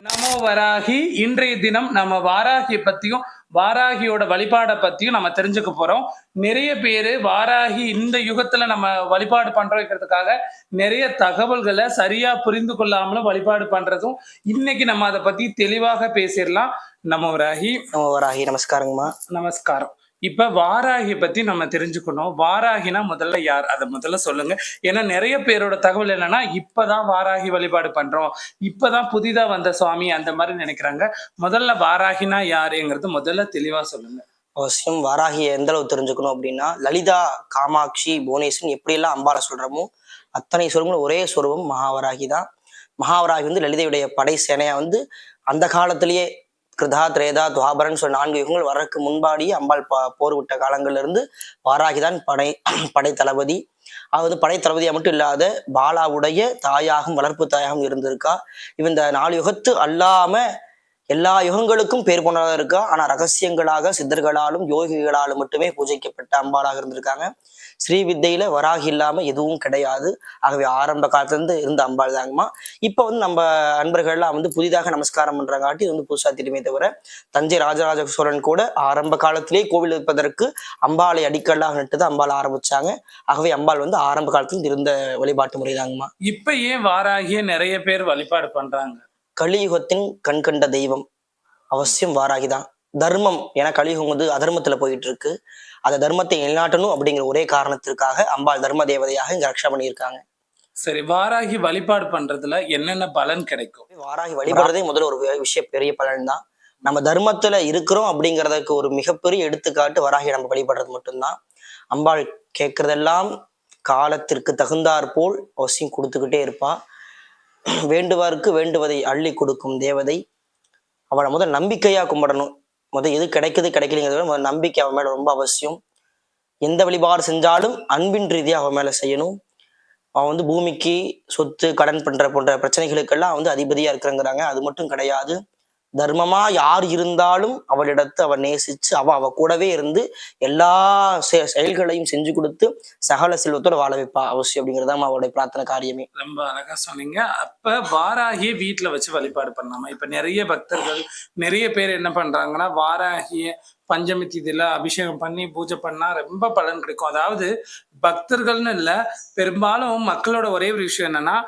நமோ வராகி இன்றைய தினம் நம்ம வாராகியை பத்தியும் வாராகியோட வழிபாடை பத்தியும் நம்ம தெரிஞ்சுக்க போறோம். நிறைய பேரு வாராகி இந்த யுகத்துல நம்ம வழிபாடு பண்றதுக்காக நிறைய தகவல்களை சரியா புரிந்து கொள்ளாமலும் வழிபாடு பண்றதும் இன்னைக்கு நம்ம அதை பத்தி தெளிவாக பேசிடலாம். நமோ வராகி. நம்ம வராகி. நமஸ்காரங்கம்மா. நமஸ்காரம். இப்ப வாராகி பத்தி நம்ம தெரிஞ்சுக்கணும். வாராகினா முதல்ல யார்? அதை முதல்ல சொல்லுங்க. ஏன்னா நிறைய பேரோட தகவல் என்னன்னா இப்பதான் வாராகி வழிபாடு பண்றோம். இப்பதான் புதிதா வந்த சுவாமி அந்த மாதிரி நினைக்கிறாங்க. முதல்ல வாராகினா யாருங்கிறது முதல்ல தெளிவா சொல்லுங்க. அவசியம் வாராகியை எந்த அளவு தெரிஞ்சுக்கணும் அப்படின்னா லலிதா காமாட்சி புவனேஸ்வரன் எப்படியெல்லாம் அம்பாளை சொல்றோமோ அத்தனை சொல்லுங்களும் ஒரே சொருபம் மகாவராகி தான் மகாவராகி வந்து லலிதையுடைய படை சேனையா வந்து அந்த காலத்திலேயே கிருதா திரேதா துவாபரன் சொல்ல நான்கு யுகங்கள் வரக்கு முன்பாடியே அம்பாள் ப போர் விட்ட காலங்களிலிருந்து வாராகிதான் படை படை தளபதி. அவ வந்து படை தளபதியாக மட்டும் இல்லாத பாலாவுடைய தாயாகவும் வளர்ப்பு தாயாகவும் இருந்திருக்கா. இவ இந்த நாலு யுகத்து அல்லாம எல்லா யுகங்களுக்கும் பேர் போனதாக இருக்கா. ஆனால் ரகசியங்களாக சித்தர்களாலும் யோகிகளாலும் மட்டுமே பூஜைக்கப்பட்ட அம்பாளாக இருந்திருக்காங்க. ஸ்ரீ வித்தையில வராகி இல்லாமல் எதுவும் கிடையாது. ஆகவே ஆரம்ப காலத்துல இருந்து இருந்த அம்பாள் தாங்கம்மா இப்போ வந்து நம்ம அன்பர்கள்லாம் வந்து புதிதாக நமஸ்காரம் பண்றங்காட்டி இது வந்து புதுசா திரும்பியே தவிர தஞ்சை ராஜராஜ சோழன் கூட ஆரம்ப காலத்திலே கோவில் இருப்பதற்கு அம்பாளை அடிக்கல்லாக நட்டு தான் அம்பாள் ஆரம்பிச்சாங்க. ஆகவே அம்பாள் வந்து ஆரம்ப காலத்துல இருந்த வழிபாட்டு முறை தாங்கம்மா இப்போ ஏன் வாராகிய நிறைய பேர் வழிபாடு பண்றாங்க? கலியுகத்தின் கண்கண்ட தெய்வம். அவசியம் வாராகிதான். தர்மம் ஏன்னா கலியுகம் வந்து அதர்மத்துல போயிட்டு இருக்கு அந்த தர்மத்தை நிலைநாட்டணும் அப்படிங்கிற ஒரே காரணத்திற்காக அம்பாள் தர்ம தேவதையாக இங்க ரக்ஷா பண்ணியிருக்காங்க. சரி வாராகி வழிபாடு பண்றதுல என்னென்ன பலன் கிடைக்கும்? வாராகி வழிபடுறதே முதல்ல ஒரு விஷயம் பெரிய பலன் தான் நம்ம தர்மத்துல இருக்கிறோம் அப்படிங்கிறதுக்கு ஒரு மிகப்பெரிய எடுத்துக்காட்டு வராகி நம்ம வழிபடுறது மட்டும்தான். அம்பாள் கேட்கறதெல்லாம் காலத்திற்கு தகுந்தாற் போல் அவசியம் கொடுத்துக்கிட்டே இருப்பா வேண்டுவார்க்கு வேண்டுவதை அள்ளி கொடுக்கும் தேவதை. அவளை முதல் நம்பிக்கையா கும்பிடணும். முதல் எது கிடைக்குது கிடைக்கலைங்கிறத விட முதல் நம்பிக்கை அவன் மேல ரொம்ப அவசியம். எந்த வழிபாடு செஞ்சாலும் அன்பின் ரீதியாக அவன் மேல செய்யணும். அவன் வந்து பூமிக்கு சொத்து கடன் பண்ற போன்ற பிரச்சனைகளுக்கெல்லாம் வந்து அதிபதியா இருக்கிறங்கிறாங்க. அது மட்டும் கிடையாது. தர்மமா யார் இருந்தாலும் அவளிடத்து அவ நேசிச்சு அவ அவ கூடவே இருந்து எல்லா செ- செயல்களையும் செஞ்சு கொடுத்து சகல செல்வத்தோட வாழ வைப்பா அவசியம் அப்படிங்கிறது தான் அவளுடைய பிரார்த்தனை காரியமே. ரொம்ப அழகா சொன்னீங்க. அப்ப வாராகிய வீட்டுல வச்சு வழிபாடு பண்ணாம இப்ப நிறைய பக்தர்கள் நிறைய பேர் என்ன பண்றாங்கன்னா வாராகிய பஞ்சமி திதியில அபிஷேகம் பண்ணி பூஜை பண்ணா ரொம்ப பலன் கிடைக்கும். அதாவது பக்தர்கள்னு இல்லை பெரும்பாலும் மக்களோட ஒரே ஒரு விஷயம் என்னன்னா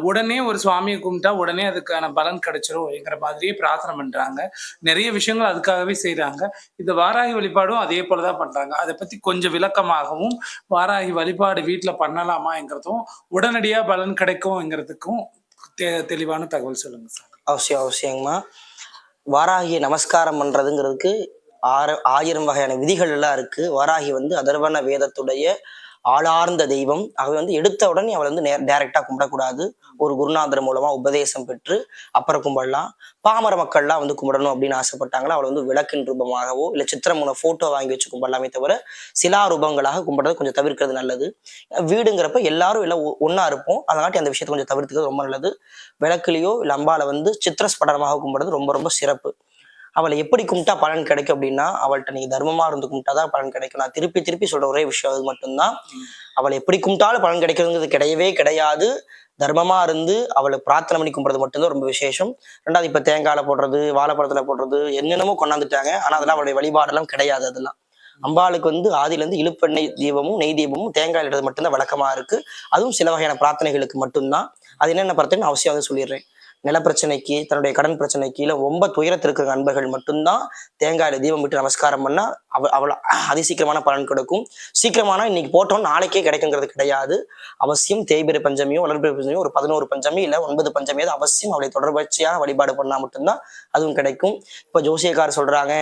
உடனே ஒரு சுவாமியை கும்பிட்டா உடனே அதுக்கான பலன் கிடைச்சிரும் என்கிற மாதிரியே பிரார்த்தனை பண்றாங்க. நிறைய விஷயங்கள் அதுக்காகவே செய்கிறாங்க இந்த வாராகி வழிபாடும் அதே போலதான் பண்றாங்க. அதை பத்தி கொஞ்சம் விளக்கமாகவும் வாராகி வழிபாடு வீட்டுல பண்ணலாமாங்கிறதும் உடனடியா பலன் கிடைக்கும்ங்கிறதுக்கும் தெ- தெளிவான தகவல் சொல்லுங்க சார். அவசியம் அவசியங்கம்மா வாராகியை நமஸ்காரம் பண்றதுங்கிறதுக்கு ஆற ஆயிரம் வகையான விதிகள் எல்லாம் இருக்கு. வாராகி வந்து அதர்வன வேதத்துடைய ஆளார்ந்த தெய்வம். அவள் வந்து எடுத்த உடனே அவளை வந்து நேர் டைரக்டா கும்பிடக்கூடாது. ஒரு குருநாதர் மூலமா உபதேசம் பெற்று அப்புறம் கும்பிடலாம். பாமர மக்கள்லாம் வந்து கும்பிடணும் அப்படின்னு ஆசைப்பட்டாங்களா அவளை வந்து விளக்கின் ரூபமாகவோ இல்லை சித்திரமுன போட்டோ வாங்கி வச்சு கும்பிடலாமே தவிர சிலா ரூபங்களாக கும்பிடுறது கொஞ்சம் தவிர்க்கிறது நல்லது. வீடுங்கிறப்ப எல்லாரும் எல்லாம் ஒ- இருப்போம். அதனாட்டி அந்த விஷயத்தை கொஞ்சம் தவிர்த்துக்கிறது ரொம்ப நல்லது. விளக்குலையோ இல்லை அம்பால வந்து சித்திரஸ்படனமாக கும்பிடுறது ரொம்ப ரொம்ப சிறப்பு. அவளை எப்படி கும்பிட்டா பலன் கிடைக்கும் அப்படின்னா அவள்கிட்ட நீங்க தர்மமா இருந்து கும்பிட்டா தான் பலன் கிடைக்கும். நான் திருப்பி திருப்பி சொல்ற ஒரே விஷயம் அது மட்டும்தான். அவளை எப்படி கும்பிட்டாலும் பலன் கிடைக்கிறதுங்கிறது கிடையவே கிடையாது. தர்மமா இருந்து அவளை பிரார்த்தனை பண்ணி கும்பிட்றது மட்டும்தான் ரொம்ப விசேஷம். ரெண்டாவது இப்ப தேங்காயில போடுறது வாழைப்பழத்துல போடுறது என்னென்னமோ கொண்டாந்துட்டாங்க. ஆனா அதெல்லாம் அவளுடைய வழிபாடெல்லாம் கிடையாது அதெல்லாம். அம்பாளுக்கு வந்து ஆதியிலேருந்து இழுப்பெண்ணெய் தீபமும் நெய் தீபமும் தேங்காய் இடுறது மட்டும்தான் வழக்கமா இருக்கு. அதுவும் சில வகையான பிரார்த்தனைகளுக்கு மட்டும்தான். அது என்னென்ன பிரார்த்தனை அவசியம் வந்து சொல்லிடுறேன். நிலப்பிரச்சனைக்கு தன்னுடைய கடன் பிரச்சனைக்கு இல்லை ரொம்ப துயரத்தில் இருக்கிற நண்பர்கள் மட்டும்தான் தேங்காயில தீபம் விட்டு நமஸ்காரம் பண்ணா அவ அவ்வளோ அதிசீக்கிரமான பலன் கிடைக்கும். சீக்கிரமான இன்னைக்கு போட்டோம் நாளைக்கே கிடைக்குங்கிறது கிடையாது. அவசியம் தேய்பிரை பஞ்சமியோ வளர்பிறை பஞ்சமியோ ஒரு பதினோரு பஞ்சமி இல்லை ஒன்பது பஞ்சமியாவது அவசியம். அவளை தொடர்பட்சியாக வழிபாடு பண்ணா மட்டும்தான் அதுவும் கிடைக்கும். இப்போ ஜோசியக்கார் சொல்றாங்க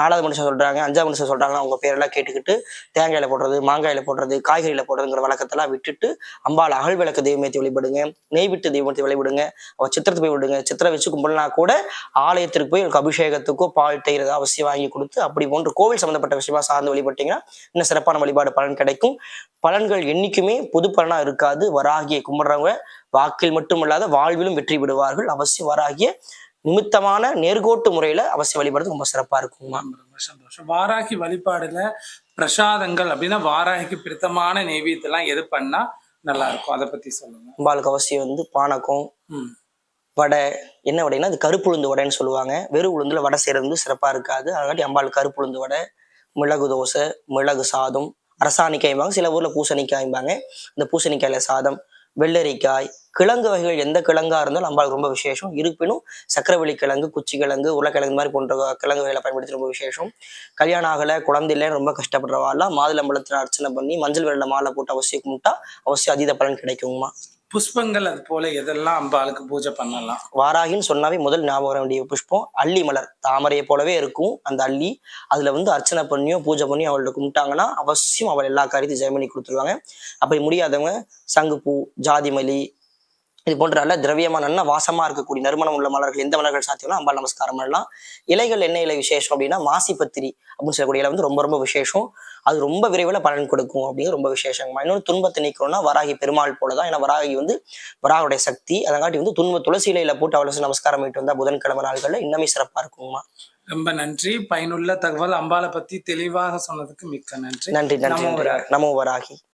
நாலாவது மனுஷன் சொல்றாங்க அஞ்சாவது மனுஷன் சொல்றாங்க அவங்க பேரெல்லாம் கேட்டுக்கிட்டு தேங்காயில போடுறது மாங்காயில போடுறது காய்கறியில போடுறதுங்கிற வழக்கத்தெல்லாம் விட்டுட்டு அம்பாள் அகல் விளக்கு தெய்வமேத்தி வழிபடுங்க நெய் விட்டு தெய்வத்தை வழிபடுங்க. அவ சித்திரத்தை போய் விடுங்க. சித்திரை வச்சு கும்பிடலனா கூட ஆலயத்திற்கு போய் அபிஷேகத்துக்கோ பால் தேயிறது அவசியம் வாங்கி கொடுத்து அப்படி போன்ற கோவில் சம்பந்தப்பட்ட விஷயமா சார்ந்து வழிபட்டீங்கன்னா இன்னும் சிறப்பான வழிபாடு பலன் கிடைக்கும். பலன்கள் என்னைக்குமே பொது பலனா இருக்காது. வராகியை கும்பிடுறவங்க வாக்கில் மட்டுமல்லாத வாழ்விலும் வெற்றி விடுவார்கள் அவசியம் வராகிய நிமித்தமான நேர்கோட்டு முறையில அவசியம் வழிபடுறது ரொம்ப சிறப்பா இருக்குங்கம்மா ரொம்ப சந்தோஷம். வாராகி வழிபாடுல பிரசாதங்கள் அப்படின்னா வாராகிக்கு பிடித்தமான நெய்வேத்தியெல்லாம் எது பண்ணா நல்லா இருக்கும்? அதை பத்தி சொல்லுங்க. அம்பாளுக்கு அவசியம் வந்து பானகம் வடை என்ன வடைன்னா அது கருப்பு உளுந்து வடைன்னு சொல்லுவாங்க. வெறும் உளுந்துல வடை செய்கிறது வந்து சிறப்பாக இருக்காது. அதனாட்டி அம்பாள் கருப்பு உளுந்து வடை மிளகு தோசை மிளகு சாதம் அரசாணிக்காய்பாங்க சில ஊரில் பூசணிக்காய்ம்பாங்க இந்த பூசணிக்காயில சாதம் வெள்ளரிக்காய் கிழங்கு வகைகள் எந்த கிழங்கா இருந்தாலும் அம்பாளுக்கு ரொம்ப விசேஷம். இருப்பினும் சக்கரவள்ளி கிழங்கு குச்சி கிழங்கு உருளைக்கிழங்கு மாதிரி போன்ற கிழங்கு வகைகளை பயன்படுத்தி ரொம்ப விசேஷம். கல்யாணம் ஆகலை குழந்தை ரொம்ப கஷ்டப்படுறவாள்லாம் மாதுளம்பழத்தில் அர்ச்சனை பண்ணி மஞ்சள் வெள்ளை மாலை போட்டு அவசியம் கும்பிட்டா அவசியம் அதீத பலன் கிடைக்குங்கம்மா. புஷ்பங்கள் அது போல எதெல்லாம் அம்பாளுக்கு பூஜை பண்ணலாம்? வாராகின்னு சொன்னாவே முதல் ஞாபகம் வர வேண்டிய புஷ்பம் அள்ளி மலர். தாமரையை போலவே இருக்கும் அந்த அள்ளி. அதுல வந்து அர்ச்சனை பண்ணியோ பூஜை பண்ணியோ அவள்கிட்ட கும்பிட்டாங்கன்னா அவசியம் அவள் எல்லா காரியத்தையும் ஜெயம் பண்ணி கொடுத்துருவாங்க. அப்படி முடியாதவங்க சங்குப்பூ ஜாதிமல்லி இது போன்ற நல்ல திரவியமா நல்ல வாசமா இருக்கக்கூடிய நறுமணம் உள்ள மலர்கள் எந்த மலர்கள் சாத்தியம்னா அம்பாள் நமஸ்காரம் பண்ணலாம். இலைகள் என்ன இலை விசேஷம் அப்படின்னா மாசிப்பத்திரி அப்படின்னு சொல்லக்கூடிய இலை வந்து ரொம்ப ரொம்ப விசேஷம். அது ரொம்ப விரைவில் பலன் கொடுக்கும் அப்படிங்கிறது ரொம்ப விசேஷங்கம்மா. இன்னொன்று துன்பத்தை நீக்கணும்னா வராகி பெருமாள் போல தான் ஏன்னா வராகி வந்து வராகுடைய சக்தி. அதங்காட்டி வந்து துன்ப துளசி இலையில போட்டு அவளை நமஸ்காரம் பண்ணிட்டு வந்தா புதன்கிழமை நாள்கள்ல இன்னமே சிறப்பா இருக்குங்கம்மா. ரொம்ப நன்றி. பயனுள்ள தகவல் அம்பாளை பத்தி தெளிவாக சொன்னதுக்கு மிக்க நன்றி. நன்றி நன்றி. நமோ வராகி.